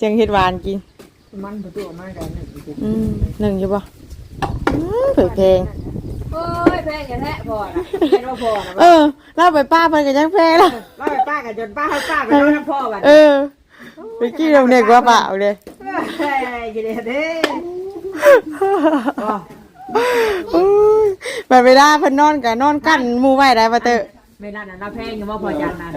จังเฮ็ดหวานกิน มันประตูออกมากันหนึ่งอีกอืมหนึ่งอยู่บ่อืมเผยเพลงโอ้ยแพงกันแท้พอนะแม่นว่าพอนะเออเล่าไปป้าเพิ่นก็ยังแพงแล้วว่าไปป้ากันจนป้าให้ป้าไปนอนน้ำพ่อบัดเออไปกี้เราเด็กว่าเปล่าเลยเฮ้ยกินเด้อเด้ออุ้ยไปเวลาเพิ่นนอนก็นอนกั้นหมู่ไว้ได้บ่เตอไม่นั่นน่ะน้าแพงอยู่ว่าพอจันนะ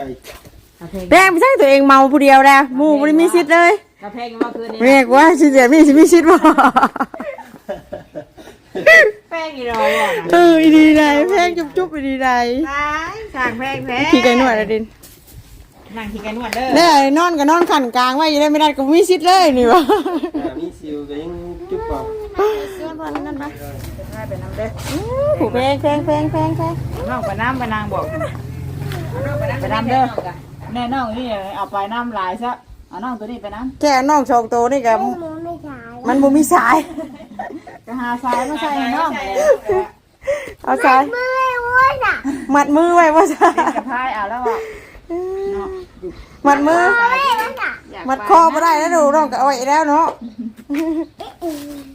น้าแพงแดงไม่ใช่ตัวเองเมาผู้เดียวแล้วหมู่บ่ได้มีสิทธิ์เลย น้าแพงอยู่ว่าคืนนี้เรียกว่าสิเดียวมีสิมีสิทธิ์บ่แพงอีรอว่ะเอออีดีใดแพงจุ๊บๆอีดีใดตายสั่งแพงแพงขี้ไก่นวดอะดินนั่งขี้ไก่นวดเด้อเนี่ยนอนก็นอนขันกลางไว้อยู่ได้ไม่ได้ก็มีสิทธิ์เลยนี่วะอ่ามีซิวก็ยังจุ๊บเปล่าให้ไปน้ำเด้อผูแพงแพงแพงแพงแพงน้องไปน้ำไปนางบอกไปน้ำเด้อแน่น้องนี่เอาไปน้ำลายซะ เอาน้องตัวนี้ไปน้ำแก่น้องชองโตนี่กับไม่ใช่มันบ่มีสาย จะหาทรายมาใส่ให้น้องเอาสายไม่ว่าน่ะมัดมือไว้ว่าจ้ะกระพายเอาแล้วอะเนาะมัดมือไม่ว่าน่ะมัดคอบ่ได้แล้วดูน้องก็เอาไว้แล้วเนาะ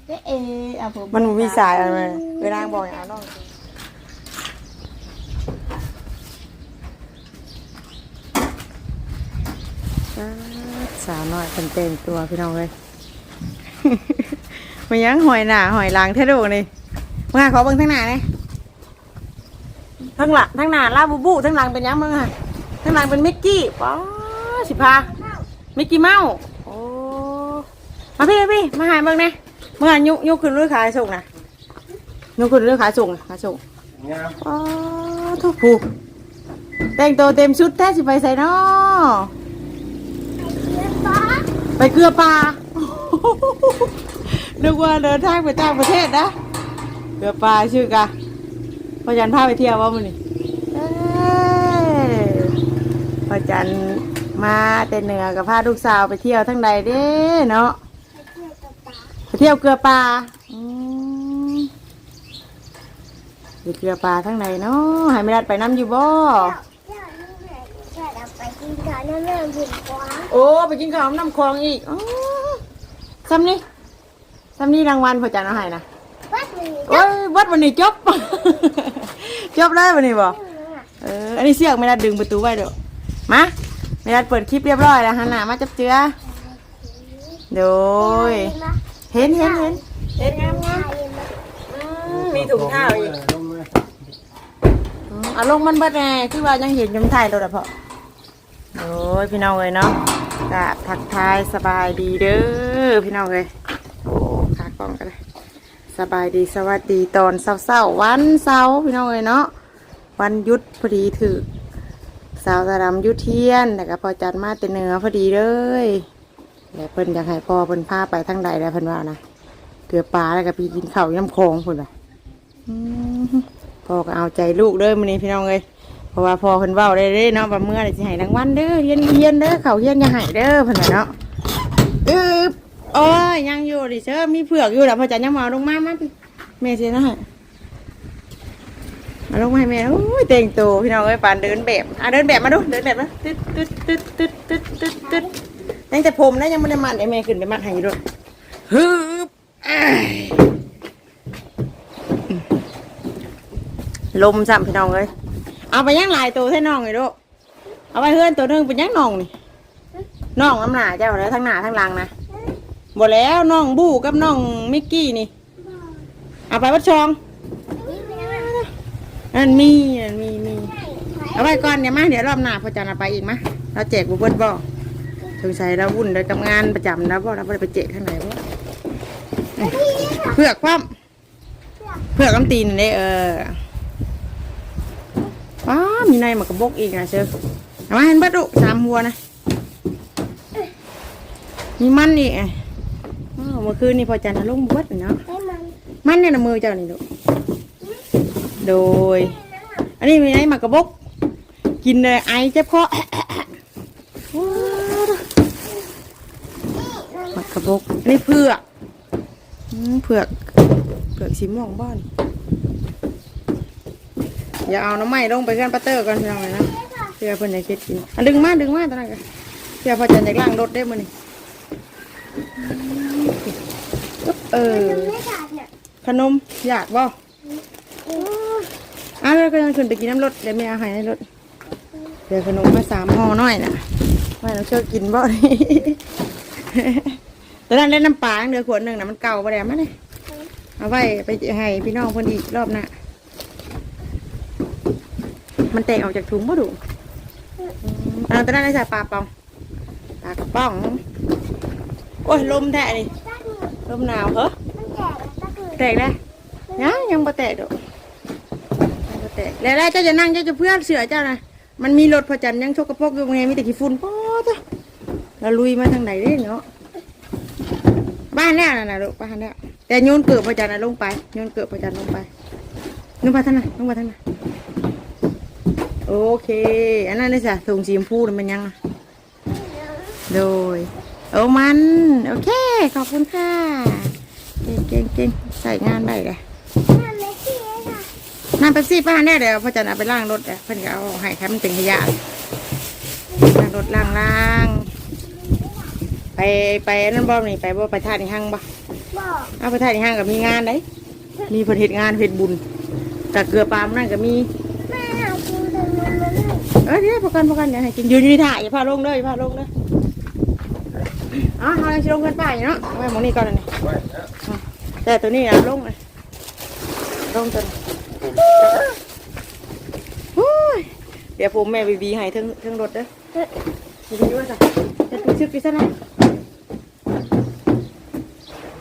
เอ๊ะเอ๊ะเอาผมมันบ่มีสายอะไรเวลาบอกอย่างเอาน้อง สาวน้อยเป็นเต็มตัวพี่น้องเลยมายังหอยหนาหอยหลังเท่ดูนี่มาขอเบิ่งทั้งหน้าเลยทั้งหลังทั้งหน้าลาบูบูทั้งหลังเป็นยังมึงอะทั้งหลังเป็นมิกกี้ป๊าสิพามิกกี้เมาส์โอ้มาพี่พี่มาหายเบิ่งนะเมื่อยุยุขึ้นเรือขายส่งนะยุขึ้นเรือขายส่งขายส่งอ๋อทุกผูกแต่งตัวเต็มชุดแท้สิไปใส่นอ ไปเกลือปลา นึกว่าเดินทางไปต่างประเทศนะ เกลือปลาชื่อกะพอจันพาไปเที่ยวว่ามันนี่เอ้ยพอจันมาแต่เหนือกับพาลูกสาวไปเที่ยวทั้งใดเด้เนาะ ไปเที่ยวเกลือปลาไปเกลือปลาทั้งใดเนาะให้ไม่ได้ไปน้ำอยู่บ่ ข้าวน้ำเริ่มผิดกว่าโอ้ไปกินข้าวน้ำคลองอีกอ๋อซ้ำนี่ซ้ำนี่รางวัลพอจันเอาให้นะวัดหนึ่งโอ้ยวัดวันนี้จบ จบเลยวันนี้บ่เอออันนี้เสียกไม่ได้ดึงประตูไว้เด้อมาไม่ได้เปิดคลิปเรียบร้อยแล้วฮันน่ะมาจับเจือโดยเห็นเห็นเห็นเห็นงามงามมีถุงเท้าอีกลงมาอืมเอาลงมันเบิดแน่คือว่ายังเห็นยมถ่ายตัวละเพาะ โอ้ยพี่น้องเลยเนาะกะทักทายสบายดีเด้อพี่น้องเลยโอ้ขากล้องกันเลยสบายดีสวัสดีตอนเศร้าๆวันเสาร์พี่น้องเอ้ยเนาะวันหยุดพอดีถือสาวตาดำยุทเทียนแต่ก็พอจัดมาแต่เนื้อพอดีเลยแล้วเพิ่นอยากให้พ่อเพิ่นพาไปทางใดแล้วเพิ่นว่านะเกลือปลาแล้วก็พี่กินข้าวย่ำโคงเพิ่นว่าอืมพ่อก็เอาใจลูกเด้อมื้อนี้พี่น้องเอ้ย ราะว่าพอเพิ่นเว้าได้เด้เนาะว่าเมื่อไหร่สิให้รางวัลเด้อเฮียนเฮียนเด้อเขาเฮียนอย่าให้เด้อเพิ่นว่าเนาะอึบโอ้ยยังอยู่ดิเชอมีเผือกอยู่ล้วพอจันยังมาลงมามาพี่แม่เสียนะฮะมาลงมาให้แม่โอ้ยเต่งตัวพี่น้องเอ้ยปานเดินแบบอะเดินแบบมาดูเดินแบบนะตึ๊ดตึ๊ดตึ๊ดตึ๊ดตึ๊ดตึ๊ดตึ๊ดยังแต่ผมนะยังไม่ได้มัดไอ้แม่ขึ้นไปมัดให้อยู่ด้วยฮึบอ้ายลมซ้ำพี่น้องเอ้ย เอาไปยังหลายตัวให้น้องเลยลูกเอาไปเฮือนตัวหนึงเป็นยังน้องนี่น้องน้ำหนาเจ้าแล้วทั้งหน้าทั้งหลังนะบ่แล้วน้องบู้กับน้องมิกกี้นี่เอาไปวัดชองนั่นมีนั่นมีมีเอาไว้ก่อนเดี๋ยมาเดี๋ยวรอบหน้าพอจันเอาไปอีกมะเราแจกบุเบิดบ่สงสัยเราวุ่นเลยกับงานประจำนะบ่เราไม่ไปแจกข้างไหนบ่เผือกคว่ำเผือกน้ำตีนเลยเออ ว้ามีในหมากระบกอีกนะเชิญเอามาเห็นบัดดุสามหัวนะ มีมันอีกไงอ้าวเมื่อคืนนี่พอจันทร์ลงบวชเนาะ ให้มันมันเนี่ยนะมือเจ้านี่ดูโดย อันนี้มีไอ้หมากกระบก กินเลยไอเจ็บคอหมากกระบกอันนี้เผือกอืมเผือก เผือกสีม่วงบ้าน อย่าเอาน้ำไม้ลงไปกันปัตเตอร์ก่อนพี่น้องเลยนะเพื่อเพิ่อนจะคิดกินอันดึงมาดึงมาตอนนั้นกันเพื่อพอจันทร์อยากล้างรถได้มื้อนี่เออขาดเนี่ยขนมอยากบ่อ้าวแล้วก็ยังขึ้นไปกินน้ำรถเดี๋ยวแม่เอาให้ในรถเดี๋ยวขนมมาสามห่อหน่อยน่ะว่าเราเชื่อกินบ่นี่ตอนนั้นเล่นน้ำปลาเดือขวดหนึ่งนะมันเก่าไปแล้วมั้ยเนี่ยเอาไว้ไปให้พี่น้องคนอีกรอบหน้า มันแตกออกจากถุงบ่ดูอ่าตอนนั้นได้ใส่ปลาเปองปลากระป๋อง โอ้ยลมแท้นี่ตักหนึ่งลมหนาวเหรอมันแก่แล้วตักหนึ่งแตกแล้วยังยังบ่แตกดอกยังบ่แตกแล้วแล้วเจ้าจะนั่งเจ้าจะเพื่อนเสือเจ้านะมันมีรถพอจันทร์ยังชกกระปรกอยู่ไงมีแต่ขี้ฝุ่นป๊อดอะเราลุยมาทางไหนเด้เนาะบ้านแล้วน่ะนะลูกบ้านแล้วแต่โยนเกิดพอจันทร์น่ะลงไปโยนเกิดพอจันทร์ลงไปลงไปทางไหนลงไปทางไหน โอเค อันนั้นเลยจ้ะถุงสีชมพูน่ะมันยังอะโดย โอ้มัน โอเค ขอบคุณค่ะ เก่งเก่งเก่งใส่งานได้เลยทำไม่ขี้เลยค่ะน้ำเป๊ปซี่ป้าแน่เดี๋ยวพ่อจะเอาไปล้างรถเดี๋ยวเพิ่นก็เอาให้แค่มันเป็นขยะล้างรถล้างล้างไปไปนั่นบ่นี่ไปบ่ไปท่านี่ห้างบ่บอกเอาไปท่านี่ห้างก็มีงานได้มีเพิ่นเฮ็ดงานเฮ็ดบุญแต่เกลือปลามันนั่นก็มี แม่หากินแต่มันมันไม่ เอ้ยเดี๋ยวประกันประกันอย่าให้กินอยู่นี่ท่าอย่าพาลงเด้ออย่าพาลงเด้ออ๋อเขายังสิลงกันไปอยู่เนาะเอาไว้หมองนี้ก่อนอันนี่ไว้นะแต่ตัวนี้นะลงเลยลงตัวนี้โอ้ยเดี๋ยวผมแม่บีบีให้ทั้งทั้งรถเด้อบีบีว่าจ้ะจะตุ้ชึกกี่ซะนะ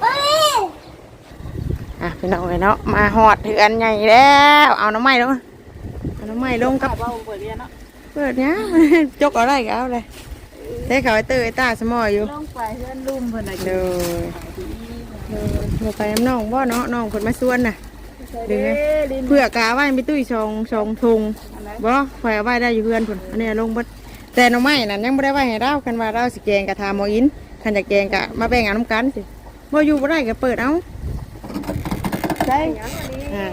เอ้ยอะพี่น้องเลยเนาะมาหอดถืออันใหญ่แล้ว เอาน้ำไม้ลงเอาน้ำไม้ลงกับว่าผมเปิดเรียนเนาะ เปิดเนี้ยจกเอาอะไรก็เอาเลยเต้เขาไอ้เตยไอ้ตาสมออยู่ลงไปเพื่อนลุ่มเพิ่นน่ะเด้อเด้อบ่ไปน้ำน้องบ่เนาะน้องคนมาส่วนน่ะดึงไงลิ้นเพื่อกาไว้ไปตุ้ยชงชงทุงบ่คอยเอาไว้ได้อยู่เพื่อนพุ่นอันนี้ลงเบดแต่หน้องไม้นั่นยังบ่ได้ไว้ให้เราคันว่าเราสิแกงกะทาหมออินคันจะแกงกะมาแบ่งเอาน้ำกันสิบ่อยู่บ่ได้ก็เปิดเอาใช่อ่า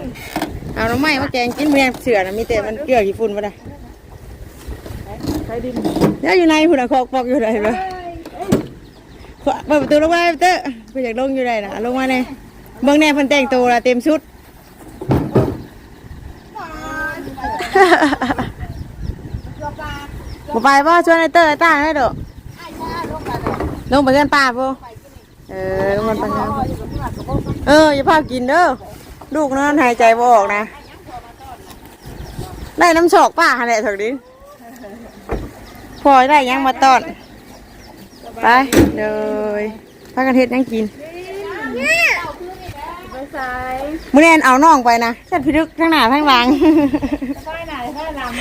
เอาหน้องไม้มาแกงกินเมียเสือน่ะมีแต่มันเกลือขี้ฝุ่นบ่ได้ใช้ ดินแล้วอยู่ในพุ่นน่ะคอกปอกอยู่ได้บ่เปิดประตูลงมาเต้อเพิ่นอยากลงอยู่ได้น่ะลงมาแน่เบิ่งแน่เพิ่นแต่งตัวละเต็มชุดบ่ไปบ่ชวนไอ้เตอร์ไอ้ตาให้ดอกลงไปเงินป้าบ่เออลงมันไปเงินเอออย่าพากินเด้อลูกนอนหายใจบ่ออกนะ ได้น้ำชอกป้าแหละถอะดิ พอได้ยังมาต้อนไปเลยพากันเฮ็ดหยังกินไปใส่มื้อนี้เอาน้องไปนะฉันพิลึกทั้งหน้าทั้งหลังใส่ไหนใส่ลำ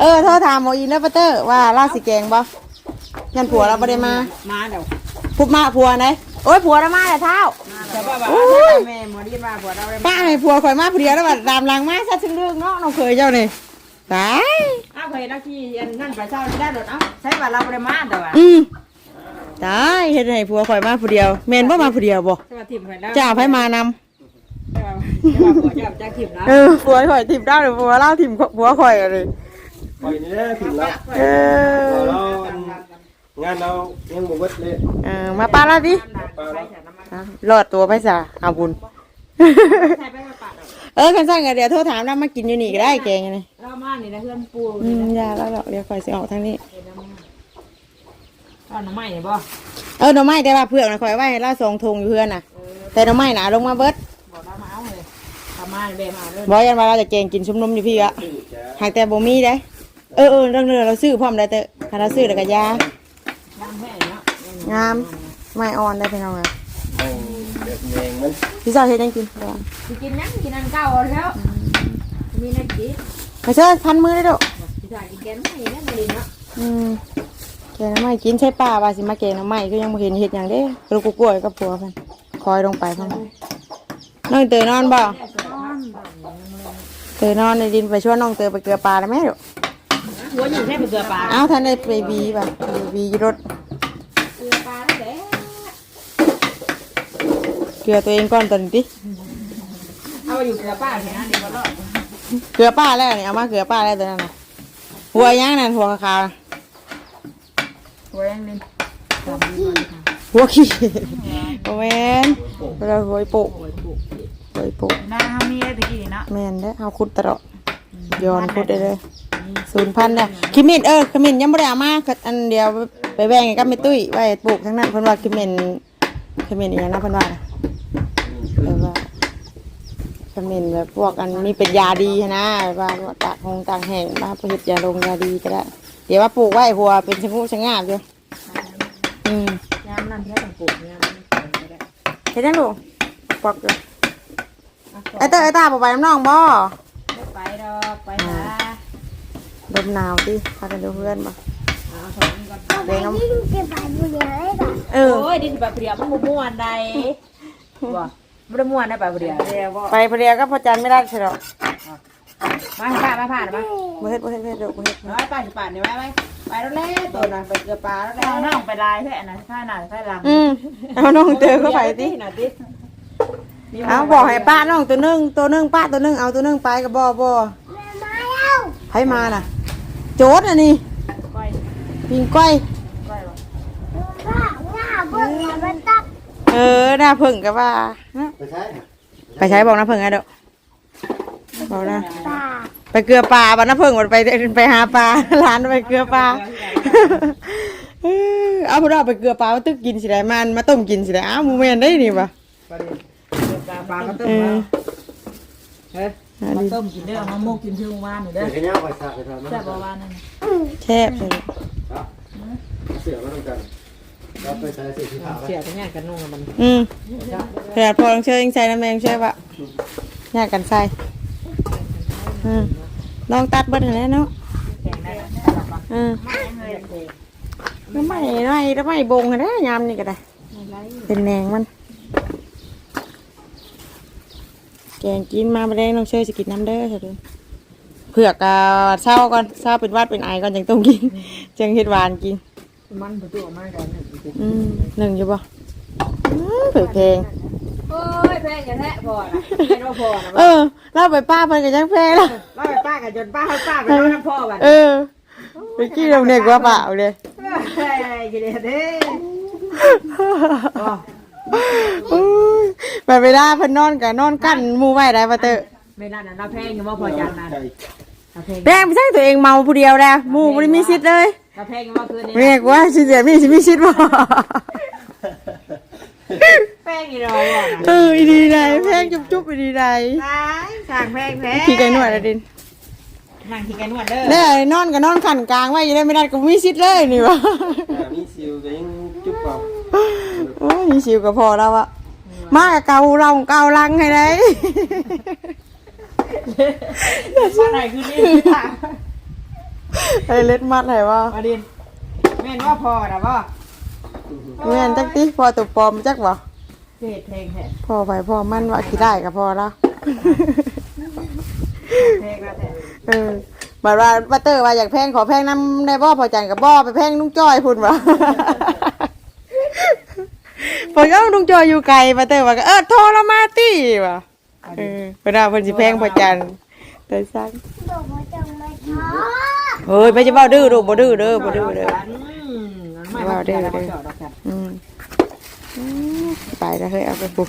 เออโทรถามหมออินแล้วปะเตอร์ว่าลาสิแกงบ่ยันผัวเราบ่ได้มามาเดี๋ยวพุดมาผัวไหนโอ้ยผัวเรามาแต่เท้าจะว่าว่าแม่หมอดินว่าผัวเราได้ป้าให้ผัวข่อยมาผู้เดียวแล้วบัดตามหลังมาซะถึงเรื่องเนาะน้องเคยเจ้านี่ ตายอ้าวเคยนักขี่อันนั่นไปเช่าได้รถเอ้าใช้ว่าเราบ่ได้มาแต่ว่าอืมตายเฮ็ดให้ผัวข่อยมาผู้เดียวแม่นบ่มาผู้เดียวบ่ใช่ว่าทิมไปแล้วเจ้าไผมานำใช่ว่าใช่ว่าผัวเจ้าจะทิมแล้วเออผัวข่อยทิมได้หรือผัวเล่าทิมผัวข่อยอะไรไปนี่แหละถึงแล้วเออเรางานเรายังบ่เบิดเลยเออมาป้าแล้วดิปลาแล้วอะรอดตัวไปซะเอาบุญใช่ไปมาปาด เออคันสั่งก็เดี๋ยวโทรถามแล้วมากินอยู่นี่ก็ได้แกงนี่เรามานี่นะเพื่อนปูอืมอย่าแล้วหรอกเดี๋ยวข่อยสิออกทางนี้เอาหน่อไม้นี่บ่เออหน่อไม้แต่ว่าเผือกนะข่อยไว้ให้เราสองทงอยู่เพื่อนน่ะแต่หน่อไม้น่ะเอาลงมาเบิดบอกเรามาเอาเลยทำมาเบมาเลยบอกยันว่าเราจะแกงกินชุ่มนมอยู่พี่อะซื้อจ้าหากแต่บ่มีได้ เออเออเรื่องเรือเราซื้อพร้อมได้แต่ถ้าเราซื้อแล้วก็ยา น้ำแห้งเนาะงาม ไม่อ่อนได้พี่น้องอะ นั่งเด็ดเองมัน พี่สาวเฮ็ดยังกินบ่สิกินยังกินอันเก่าแล้วมีนักกินไปเชิญพันมือได้ดอกสิถ่ายกินแกงไม่เนี่ยมาดิเนาะอืมแกงหน้ำไม้กินใช่ป่าว่าสิมาแกงหน้ำไม้ก็ยังบ่เห็นเฮ็ดหยังเด้ลูกกล้วยกับผัวเพิ่นคอยลงไปเพิ่นน้องเตยนอนบ่เตยนอนในดินไปชวนน้องเตยไปเกลือปลาได้ไหมลูกหัวอยู่แค่เกลือปลาเอ้าท่านได้ไปบีป่ะไปบีอยู่รถ เกลือปลาแล้วแหละ เก ลือตัวเองก่อนตอนนี้ติเอาอยู่เกลือปลาเห็นนะเดี๋ยวก็รอดเกลือป้าแล้วนี่เอามาเกลือป้าแล้วตัวนั้นน่ะหัวยังนั่นหัวขาวๆน่ะหัวยังนึงหัวขี้โอ้แม่นเราหวยโปะโอ้ยปลูกหวยโปะหน้าเฮามีได้ตะกี้เนาะแม่นเด้อเอาคุดตลอดย้อนคุดได้เลยศูนย์พันเนี่ยคิมินเออคิมินยังไม่ได้เอามาก็อันเดียวไปแบ่งกันกับแม่ตุ้ยไว้ปลูกทั้งนั้นเพิ่นว่าคิมินคิมินอีหยังนะเพิ่นว่าน่ะ เออว่าคิมินแบบพวกอันนี้เป็นยาดีหั้นนะแบบว่าตากหงตากแห้งมาผลิตยาลงยาดีก็ได้ เดี๋ยวว่าปลูกไว้หัวเป็นชะงูชะงาบอยู่อืมยามนั้นแค่ต้องปลูกยามนี้ก็ได้เฮ็ดจังลูกปอกอยู่ไอ้เตอไอ้ตาบ่ไปน้ำน้องบ่บ่ไปดอกไปหาลมหนาวติพากันดูเพื่อนบ่เอาของนี้ก่อนเอาไปยิ่งเก็บไปดูเยอะเลยค่ะเออโอ้ยดิสิแบบเปรียบมันบ่ม่วนใดบ่ บ่ได้ม่วนได้แบบเปรียบเดียวบ่ไปเพลียก็พอจันไม่ได้ใช่หรอกมาให้ป้ามาผ่านมาบ่เฮ็ดบ่เฮ็ดบ่เฮ็ดดอกบ่เฮ็ดน้อยป้าสิป่านนี่ไว้ไว้ไปแล้วแล้ตัวน่ะไปเกลือปลาแล้วแล้วน้องไปลายแท้น่ะค่าหน้าค่าหลังอืมเอาน้องเจอก็ไปติน่ะติเอาบอกให้ป้าน้องตัวหนึงตัวหนึงป้าตัวหนึงเอาตัวหนึงไปก็บ่บ่แม่มาแล้วไผมาน่ะ โจดอันนี้ก้อยปิงก้อยก้อยบ่ว่าหน้าเบิ่งอย่ามันตัก เออหน้าเพิ่งก็ว่านะไปใช้ไปใช้บอกน้าเพิ่งไงเด้อบอกนะตาไปเกลือปลาบัดน้าเพิ่งบ่ไปไปหาปลาร้านไปเกลือปลาเออเอาพวกเราไปเกลือปลามาตึกกินสิได้มันมาต้มกินสิได้อ้าวหมูแม่นได้นี่ปะปลาดิปลาปลาก็ต้เอมอเฮ้ยมาต้มกินเด้อมาโมกกินชื่อวานนี่เดี๋เด้ยอวขยับไปซักไปทำแซ่บบ่วานนั่นแซ่บเลยเสือมาทำกัน เราไปใช้เสือที่ขาเสียทั้งงานกันนุ่งมันอืมขนาดพอลองเชื่อยังใส่น้ำแมงเชื่อปะยากกันใส่อืมลองตัดเบิดแล้วเนาะแข็งได้อืมแล้วไม่ไม่แล้วไม่บงกันนะยามนี่ก็ได้ เป็นแหนงมัน แกงกินมาไปได้น้องเชื่อจะกินน้ำเด้อเถอะเด้อเผือกกะเศร้าก่อนเศร้าเป็นหวัดเป็นไอก่อนจังต้องกินจังเฮ็ดหวานกิน มันประตูมากันอืมหนึ่งอยู่ปะอืมเผือกแพงโอ้ยแพงกันแท้พอนะเป็นว่าพอนะเออเล่าไปป้าเพิ่นก็ยังแพงแล้วเล่าไปป้ากันจนป้าให้ป้าไปแล้วน้ำพ่อบัดเออไปกี้เราเนี่ยกว่าเปล่าเลยเฮ้ยกินเด้อ อุ้ยไปเวลาเพิ่นนอนก็นอนกั้นหมู่ไว้ได้บ่เตอะไม่นั่นน่ะเราแพงอยู่ว่าพอจานนั้นเราแพงแป้งไปใช่ตัวเองเมาผู้เดียวแล้วหมู่บ่ได้มีสิทธิ์เลย เราแพงอยู่ว่าคืนนี้เรียกว่าสิเสียมีสิมีสิทธิ์บ่แพงอยู่รอว่ะเอออีดีใดแพงจุ๊บๆอีดีใดตายสั่งแพงแพงขี่ไก่หนวดอะดินนั่งขี่ไก่นวดเด้อแน่นอนก็นอนขันกลางไว้อยู่ได้ไม่ได้ก็มีสิทธิ์เลยนี่วะมีซิวก็ยังจุ๊บเปล่าโอ้ยมีสิวก็พอแล้วอะมากับเกาเราเกาลังให้ได้มาไหนคืนนี้ ไอ้เล็ดมัดไหนวะมาดินแม่นว่าพอนะว่าแม่นจักติพอตัวปลอมจักบ่เพจเพลงแท้พอไปพอมันว่าขี้ได้ก็พอแล้วเพลงแล้วแท้เออบัดว่าบัตเตอร์ว่าอยากแพงขอแพงน้ำในบ่อพอจันกับบ่อไปแพงลุงจ้อยพุ่นวะพอก็ลุงจ้อยอยู่ไกลบัตเตอร์ว่าก็เออโทรละมาตี้ว่ะเออเวลาเพิ่นสิแพงพอจันแต่ซักบอกว่าจะไม่ท้อ เฮ้ยไม่จะเบ้าดื้อดูบ่ดื้อเด้อบ่ดื้อเด้อไม่ว่าเด้อเด้อ อืมอืมไปแล้วเฮ้ยเอาไปปลุก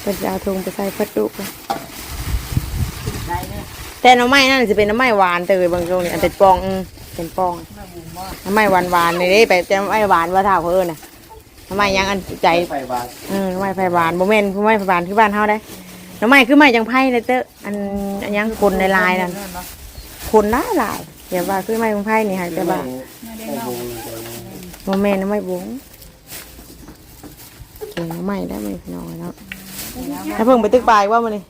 เพิ่นจะเอาถุงไปใส่พัดดุก่อนได้เนี่ยแต่หน้ำไม้นั่นสิเป็นหน้ำไม้หวานเตยบางตรงนี่อันเป็นปองอืมเป็นปองหน้ำไม้หวานหวานๆนี่เด้ไปแต่หน้ำไม้หวานว่าเท่าเพิ่นน่ะหน้ำไม้ยังอันใจไฟบาทเออหน้ำไม้ไผ่หวานบ่แม่นหน้ำไม้ไผ่หวานคือบ้านเฮาได้หน้ำไม้คือไม้จังไผ่เลยเตออันอันยังคนในลายนั่น คนหลายหลายอย่าว่าคือไม้จังไผ่นี่หักแต่ว่าบ่แม่นหน้ำไม้บงเก่งหน้ำไม้ได้ไหมพี่น้องเนาะแล้วเพิ่งไปตึกปลายว่ามันนี่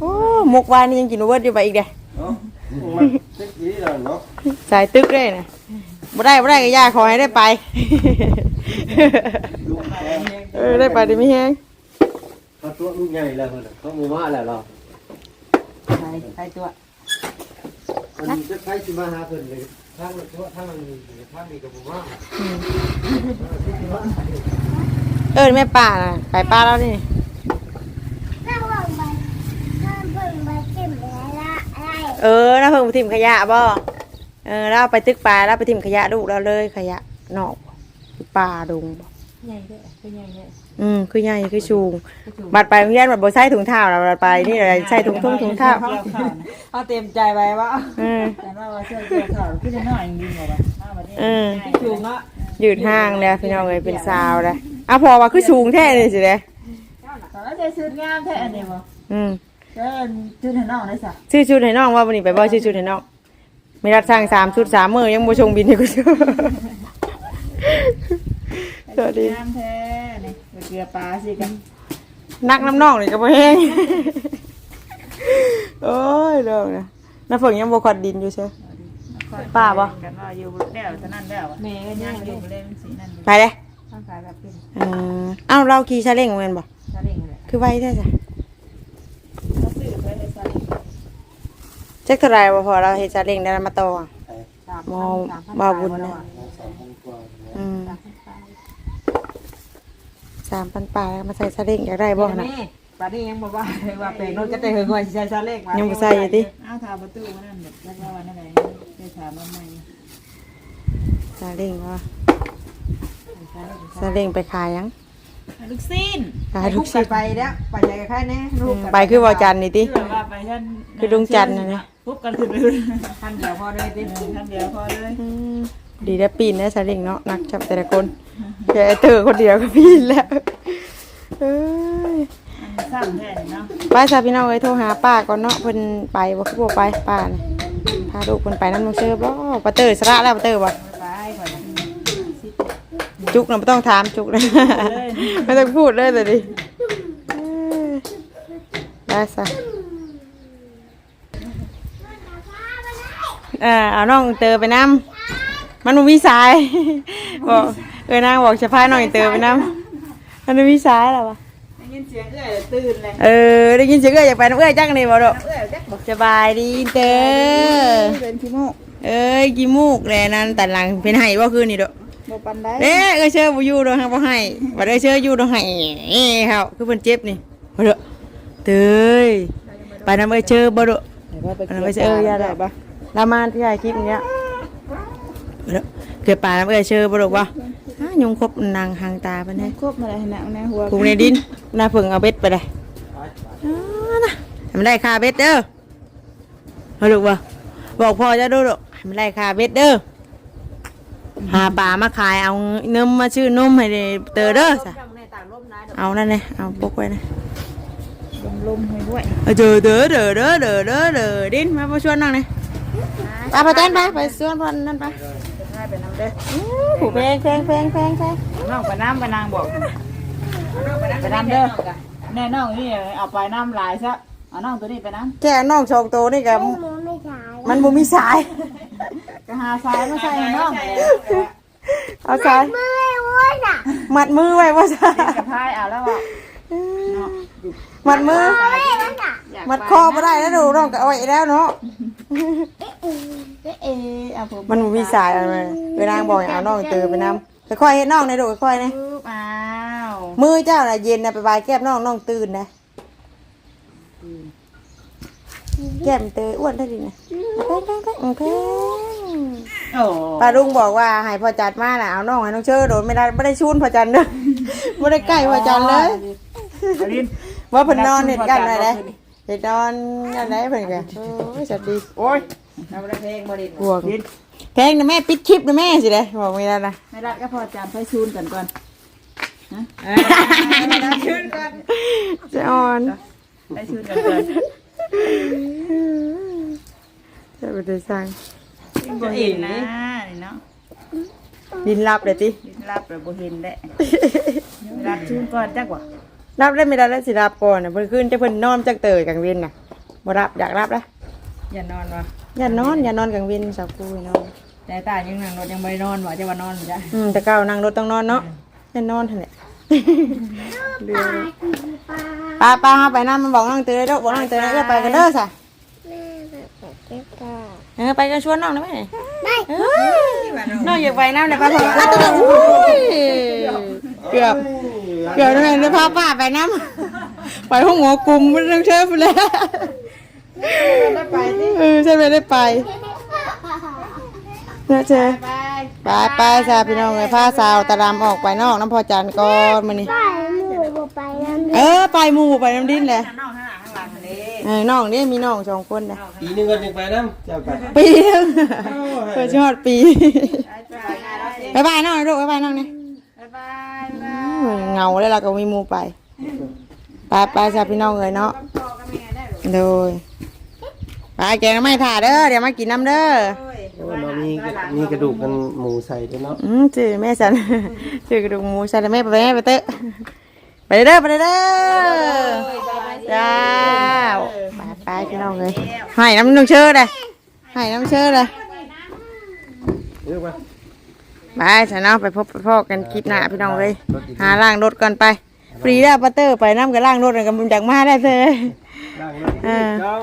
โอ้หมกวานนี่ยังกินเวิร์ดอยู่ไปอีกเด้เนาะมันเซ็กซี่แล้วเนาะสายตึกได้นะบ่ได้บ่ได้ก็ย่าขอให้ได้ไปลูกเออได้ไปได้ไม่แห้งเขาตัวลูกใหญ่แล้วเพิ่นเขาหมู่มาแล้วเราใครใครตัว มันจะใช้สิมาหาเพิ่นเลยทางตัวทางมันทางนี้ก็บ่มาเออแม่ป่าน่ะไปป้าแล้วนี่ถ้าเบิ่งไปถ้าเบิ่งไปจิ้มอะไรละอะไรเออแล้วเพิ่งไปทิมขยะบ่เออแล้วเอาไปตึกปลาแล้วไปทิมขยะลูกเราเลยขยะนอกป่าดงบ่ใหญ่เด้อคือใหญ่เด้อ อืมคือใหญ่คือสูงบัดไปโรงเรียนบัดบ่ใส่ถุงเท้าแล้วบัดไปนี่เลยใส่ถุงทุ่งถุงเท้าเอาเต็มใจไว้ว่าอืมแต่ว่าว่าเสื้อเกี่ยวข่าวคือจะน้อยจริงๆบ่ว่ามาบัดนี้อืมสูงเนาะยืดห้างเลยพี่น้องเอ้ยเป็นสาวเลยอะพอว่าคือสูงแท้เลยสิเด้ตอนนั้นจะซื้องามแท้อันนี้บ่อืมเดินชื่อให้น้องได้ซะชื่อชุดให้น้องว่าวันนี้ไปบ่ชื่อชุดให้น้องไม่รับสร้างสามชุดสามมือยังบ่ชงบินให้กูเชื่อสวัสดีงามแท้นี่ไปเก ลือปลาสิกันนักน้ำน้องนี่ก็บ่แห้งโอ้ยดอกนะน้าฝนยังบ่ขอดดินอยู่ใช่ป้าบ่กันว่าอยู่แล้วเท่านั้นแล้วแม่ก็ยังอยู่เล่นสีนั่นไปเลยร่างกายแบบเป็นเออเอ้าเราขี่ซาเล้งแม่นบ่ซาเล้งเลยคือไว้แท้จ้ะเขาซื้อไปเลยซาเล้งจักเท่าไหร่บ่พอเราเฮ็ดซาเล้งได้มาต่ออะสามมอสามพันบ่บุญนะสองพันกว่าอืม สามพันปลาย3,000ปลายมาใส่ซาเล้งอยากได้บ่นะแม่ป่านนี้ยังบอกว่าว่าเป็นรถจะได้เหิงว่าสิใช้ซาเล้งยังบ่ใส่อยู่ติอ้าวถามประตูว่านั่นแบบแล้วก็ว่านั่นแหละได้ถามว่าไม่ซาเล้งว่าซาเล้งไปขายยังลูกซีนขายลูกชิ้นไปแล้วไปใหญ่กับใครแน่ลูกไปคือบ่จันทร์นี่ติคือว่าไปท่านคือลุงจันทร์น่ะนะปุ๊บกันขึ้นไปท่านเดียวพอเลยติท่านเดียวพอเลยอืม ดีได้ปีนนะซาเล้งเนาะนักจับแต่ละคนแกเตอคนเดียวก็ปีนแล้วเอ้ยมันซ้ำแท้เนาะป้าซาพี่น้องเอ้ยโทรหาป้าก่อนเนาะเพิ่นไปบ่คือบ่ไปป้าน่ะพาลูกเพิ่นไปนำน้องเชื่อบ่ป้าเตอร์สระแล้วป้าเตอร์บ่ไปก่อนนะจุกน่ะบ่ต้องถามจุกเลยไม่ต้องพูดเลยแต่ดิเอ้ยได้ซะเอ่าเอาน้องเตอไปนำ มันบ่มีสายบอกเออนางบอกจะพาน้องเตอไปนำมันบ่มีสายแล้ววะได้ยินเสียงเอื้อยตื่นเลยเออได้ยินเสียงเอ้ยอยากไปน้ำเอ้ยจังนี่บ่ดอกเอื้อยแจ๊กบอกสบายดีเตอเป็นขี้โมกเอ้ยกี่มูกแลนั่นตัดหลังเป็นไห้บ่คืนนี่ดอกบ่ปันได้เอ้ยเอ้ยเชื่อบ่อยู่ดอกฮังบ่ให้บ่ได้เชื่ออยู่ดอกให้เอ้ยเฮาคือเพิ่นเจ็บนี่บ่ดอกเตยไปนำเอ้ยเชื่อบ่ดอกอันนั้นไม่ใช่เออยาดอกปะเรามาที่ถ่ายคลิปเนี้ยบ่ดอก เกิดป่าน้ำเอ้ยเชื่อบ่ดอกบ่อ้ายุงครบนางหางตาปานนี้ควบมาเลยนะในหัวปลูกในดินหน้าเพิ่งเอาเบ็ดไปเลยอ้าน่ะให้มันได้ค่าเบ็ดเด้อเอาลูกบ่บอกพ่อจะดูลูกให้มันได้ค่าเบ็ดเด้อหาปลามาขายเอาเงินมาชื่อนมให้เตอเด้อจ้ะเอานั่นเลยเอาปกไว้นะ ลมลมให้ด้วย เอาเจอเด้อเด้อเด้อเด้อเด้อเด้อดินมามาชวนนั่งเลย ไปไปเต้นไปไปชวนพ่อนั่นไปง่ายไปน้ำเด้อผูแพงแพงแพงแพงแพงน้องไปน้ำไปนางบอกไปน้ำเด้อแน่น้องนี่เอาไปน้ำลายซะเอาน้องตัวนี้ไปน้แค่น้องชองโตนี่กับมูไม่ใช่มันบ่มีสายก็หาทรายมาใส่น้องเอาสายมือไม่วุ้นอะมัดมือไว้ว่าสายกับพายเอาแล้วบอก เนาะมัดมือไม่นั่นอะมัดคอไม่ได้แล้วดูน้องก็เอาไว้แล้วเนาะ เอ๊ะเอาผมมันบ่มีสายอะไรเวลาบอกให้เอาน้องเตอไปนำค่อยๆเฮ็ดน้องในดูค่อยๆนะปุ๊บอ้าวมือเจ้าน่ะเย็นน่ะไปบายแก้มน้องน้องตื่นนะ แก้มเตยอ้วนได้ดินะแพงแพงแพงแพงโอ้ป้าลุงบอกว่าให้พ่อจัดมาน่ะเอาน้องให้น้องเชิญโดนไม่ได้ไม่ได้ชูนพ่อจันเด้อไม่ได้ใกล้พ่อจันเลย ลินว่าเพิ่นนอนเห็นกันเลยนะเห็นนอนอันไหนเพิ่นก็โอ้ยสวัสดีโอ้ยเราได้เพลงบริห่วงแพงนะแม่ปิดคลิปนะแม่สิเด้บอกไม่ได้นะไม่รักก็พอจำไปชูนกันก่อนฮะชูนก่อนจะอ่อนไปชูนกันก่อนจะไปได้สั่งบ่เห็นนะนี่เนาะดินรับเลยติลิ้นรับแล้วบ่เห็นแหละรับชูนก่อนจักว่า รับได้ไม่ได้แล้วสิรับก่อนน่ะเพิ่นขึ้นจะเพิ่นนอนจักเตยกลางเว้นน่ะบ่รับอยากรับละอย่านอนวะอย่านอนอย่านอนกลางเว้นสักกูนอนแต่ตายังนั่งรถยังไม่นอนวะจะว่านอนจ้ะอืมแต่เก่านั่งรถต้องนอนเนาะอย่านอนหั่นแหละเดือปลาคือปลาป้าป้าไปน้ำมันบอกน้องเตยเด้อบอกน้องเตยเด้อไปกันเด้อซะแม่แบบเก็บปลาเออไปกันชวนน้องได้ไหมไม่เอ้ยน้องอยากไปน้ำเลยป้าบอกอ้าวอุ้ยเกือบ เกือบได้ไหมได้พาป้าไปน้ำไปห้องหมอกลุ่มไม่ต้องเชิญไปแล้วได้ไปสิเออใช่ไหมได้ไปนะเจ๊ไปไปไปซาพี่น้องเลยพาสาวตะดำออกไปนอกน้ำพอจันก่อนมื้อนี้ไปหมู่บ่ไปนั่นเออไปหมู่ไปน้ำดินแหละน้องข้างหลังข้างหลังนี่เออน้องนี่มีน้องสองคนนะปีหนึงก็ยังไปน้ำเจ้ากันปีหนึงเปิดชอดปีบายบายน้องนะลูกบายบายน้องนี่บ๊ายบายบ๊ายบายอืม เหงาเลยเราก็มีหมู่ไปไปไปซาพี่น้องเลยเนาะต่อกับแม่ได้หรอโดยไปแกงไม่ถ่าเด้อเดี๋ยวมากินน้ำเด้อโอ้ยโอ้เรามีมีกระดูกกันหมูใส่ด้วยเนาะอืมจือแม่ฉันจือกระดูกหมูฉันแม่ไปแม่ไปเตอะไปเด้อไปเด้อจ้าไปไปพี่น้องเลยให้น้ำนุ่งเชื่อเลยให้น้ำเชื่อเลยเรียกว่า ไปฉันเนาะไปพบพ่อกันคลิปหน้าพี่น้องเลย หาล่างรถก่อนไปฟรีได้ปัตเตอร์ไปน้ำกับล่างรถกันบุญจากมาได้เลยล่างเลยเจ้า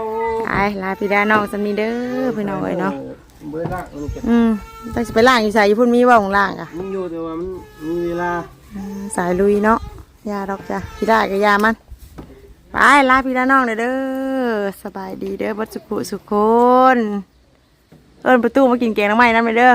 ไปลาพี่ดาน้องสมีเด้อพี่น้องเลยเนาะเบอร์ล่างมันจะอืมต้องสิไปล่างอยู่ใส่อยู่พุ่นมีว่าของล่างอะมันอยู่แต่ว่ามันมีเวลาอืมสายลุยเนาะยาดอกจ้ะพี่ดากับยามันไปลาพี่ดาน้องเด้อเด้อสบายดีเด้อบัดสุขุสุขคนเอิ้นประตูมากินแกงน้ำไม้นั่นไปเด้อ